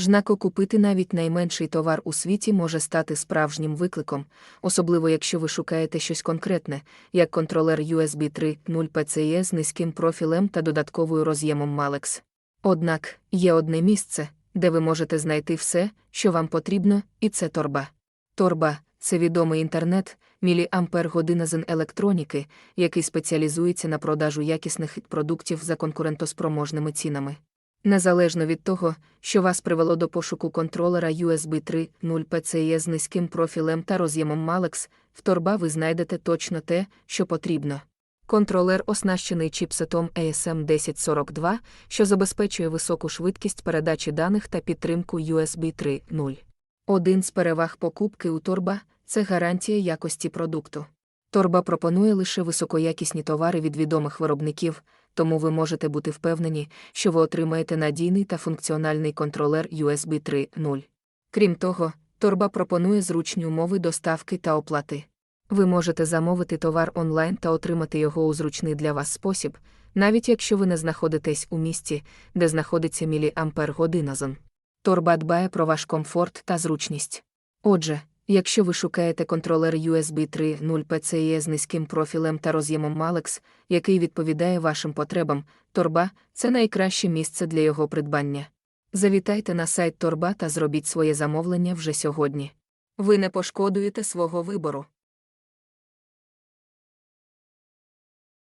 Жнако купити навіть найменший товар у світі може стати справжнім викликом, особливо якщо ви шукаєте щось конкретне, як контролер USB 3.0 PCIe з низьким профілем та додатковою роз'ємом Malex. Однак є одне місце, де ви можете знайти все, що вам потрібно, і це торба. Торба це відомий інтернет, міліампер-година з електроніки, який спеціалізується на продажу якісних продуктів за конкурентоспроможними цінами. Незалежно від того, що вас привело до пошуку контролера USB 3.0 PCIe з низьким профілем та роз'ємом Malex, в торба ви знайдете точно те, що потрібно. Контролер оснащений чіпсетом ASM 1042, що забезпечує високу швидкість передачі даних та підтримку USB 3.0. Один з переваг покупки у торба це гарантія якості продукту. Торба пропонує лише високоякісні товари від відомих виробників, тому ви можете бути впевнені, що ви отримаєте надійний та функціональний контролер USB 3.0. Крім того, торба пропонує зручні умови доставки та оплати. Ви можете замовити товар онлайн та отримати його у зручний для вас спосіб, навіть якщо ви не знаходитесь у місті, де знаходиться міліампер година зон. Торба дбає про ваш комфорт та зручність. Отже, якщо ви шукаєте контролер USB 3.0 PCIe з низьким профілем та роз'ємом Malex, який відповідає вашим потребам, торба це найкраще місце для його придбання. Завітайте на сайт Торба та зробіть своє замовлення вже сьогодні. Ви не пошкодуєте свого вибору.